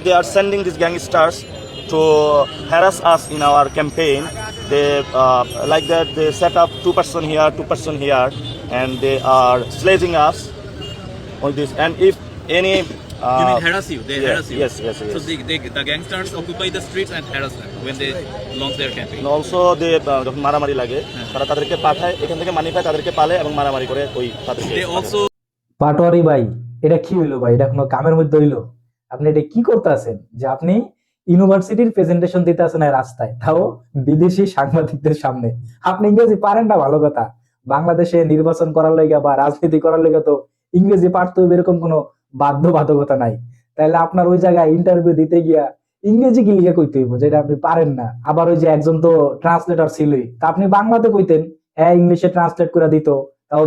they are sending these gangsters to harass us in our campaign. They uh, like that they set up two person here, two person here, and they are sledging us on this. And if any uh, You mean harass you? They yes, harass you. yes, yes, yes. So they, they, the gangsters occupy the streets and harass them when they launch their campaign. And also they uh, যখন মারামারি লাগে তারা তাদেরকে পাঠায় এখান থেকে মানি পায় তাদেরকে পালে এবং মারামারি করে ওই তাদেরকে They also পাটোয়ারি ভাই এটা কি হইল ভাই এটা কোনো কামের মধ্যে হইল আপনি এটা কি করতে আছেন? যে আপনি ইউনিভার্সিটির প্রেজেন্টেশন দিতে আছেন রাস্তায়, তাও বিদেশি সাংবাদিকদের সামনে। আপনি ইংরেজি পারেন না, ভালো কথা। বাংলাদেশে নির্বাচন করার লেগে বা রাজনীতি করার লেগে তো ইংরেজি পারতে হবে এরকম কোনো বাধ্যবাধকতা নাই। তাহলে আপনার ওই জায়গায় ইন্টারভিউ দিতে গিয়া ইংরেজি কি লিখে কইতে হইব, যেটা আপনি পারেন না? আবার ওই যে একজন তো ট্রান্সলেটর ছিলই, তা আপনি বাংলাতে কইতেন হ্যাঁ ইংলিশে ট্রান্সলেট করে দিত।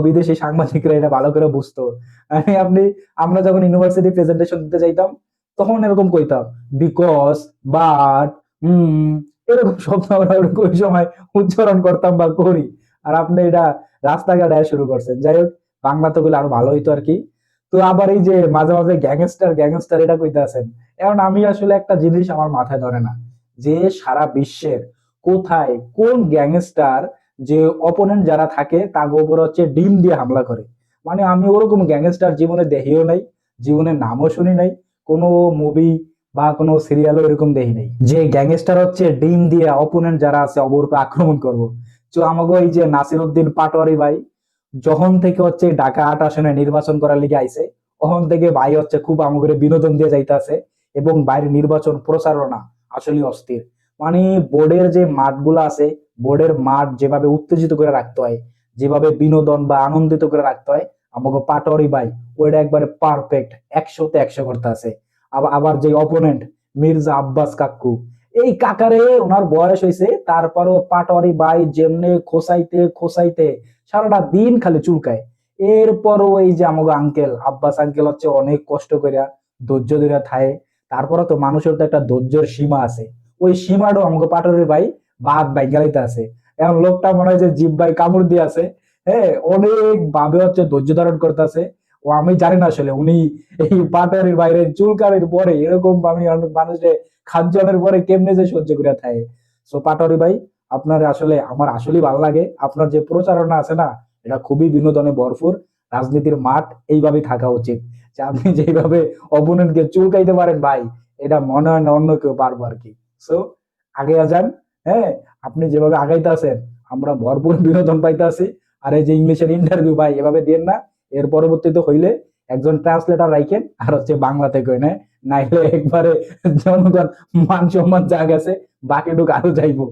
বিদেশি সাংবাদিকরা এটা ভালো করে বুঝতো। মানে আপনি, আমরা যখন ইউনিভার্সিটি প্রেজেন্টেশন দিতে যাইতাম, তখন এরকম কইতাম বিকজ বাট হুম, এরকম শব্দ আমরা ওই সময় উচ্চারণ করতাম বা করি। আর আপনি এটা রাস্তাঘাটে শুরু করছেন। যাই হোক বাংলাতে গুলো আরও ভালো হইতো আর কি। তো আবার এই যে মাঝে মাঝে গ্যাংস্টার গ্যাংস্টার এটা কইতে আছেন, এখন আমি আসলে একটা জিনিস আমার মাথায় ধরে না। যে সারা বিশ্বের কোথায় কোন গ্যাংস্টার যে অপোনেন্ট যারা থাকে, তার উপর হচ্ছে ডিম দিয়ে হামলা করে। মানে আমি ওরকম গ্যাংস্টার জীবনে দেখিও নাই জীবনে নামও শুনি নাই, কোনো মুভি বা কোনো সিরিয়ালও এরকম দেখি নাই। যে গ্যাংস্টার হচ্ছে ডিম দিয়ে অপোনেন্ট যারা আছে অবর উপর আক্রমণ করব। তো আমাকে এই যে নাসির উদ্দিন পাটোয়ারি ভাই, যখন থেকে হচ্ছে ঢাকা আট আসনে নির্বাচন করার লিগে আইছে, তখন থেকে ভাই হচ্ছে খুব আমাকে বিনোদন দিয়ে যাইতাছে, এবং বাইরে নির্বাচন প্রচারণা আসলে অস্থির। মানে বোর্ডের যে মাঠগুলো আছে, বোর্ডের মাঠ যেভাবে উত্তেজিত করে রাখতে হয়, যেভাবে বিনোদন বা আনন্দিত করে রাখতে হয়, আমাকে পাটোয়ারি ভাই, ওইটা একবারে পারফেক্ট একশোতে একশো করতে আছে। আবার যে অপোনেন্ট মির্জা আব্বাস কাকু। এই কাকারে ওনার বয়স হয়েছে, তারপরও পাটোয়ারি ভাই যেমনে খোসাইতে খোসাইতে সারাটা দিন খালি চুলকায়। এরপরও এই যে আমাকে আঙ্কেল আব্বাস আঙ্কেল হচ্ছে অনেক কষ্ট করিয়া ধৈর্য ধরিয়া থায়। তারপরে তো মানুষের তো একটা ধৈর্যের সীমা আছে। ওই সীমাটাও আমাকে পাটোয়ারি ভাই বাদ ভাই গেলাইতে আছে। এখন লোকটা মনে হয় যে জিভ ভাই কামড় দিয়ে আছে। হ্যাঁ অনেক ভাবে হচ্ছে ধৈর্য ধারণ করতেছে। ও আমি জানি না আসলে, উনি এই পাটারির বাইরে চুলকানির পরে এরকম আমি অনেক মানুষের খাদ্যনের পরে কেমনে যে সহ্য করে থাকে। সো পাটারি ভাই, আপনার আসলে, আমার আসলেই ভালো লাগে। আপনার যে প্রচারণা আছে না, এটা খুবই বিনোদনে ভরপুর। রাজনীতির মাঠ এইভাবেই থাকা উচিত। যে আপনি যেভাবে অপোনেন্টকে চুলকাইতে পারেন ভাই, এটা মনে হয় না অন্য কেউ পারব আর কি। সো আগে যান হ্যাঁ? আপনি যেভাবে আগাইতে আছেন আমরা ভরপুর বিনোদন পাইতে আছি আর এই যে ইংলিশের ইন্টারভিউ ভাই, এভাবে দেন না। এর পরবর্তীতে হইলে একজন ট্রান্সলেটার রাখেন আর হচ্ছে বাংলাতে কই নাইলে একবারে জনগণ মান সম্মান যা গেছে, বাকিটুকু আরও যাইবো।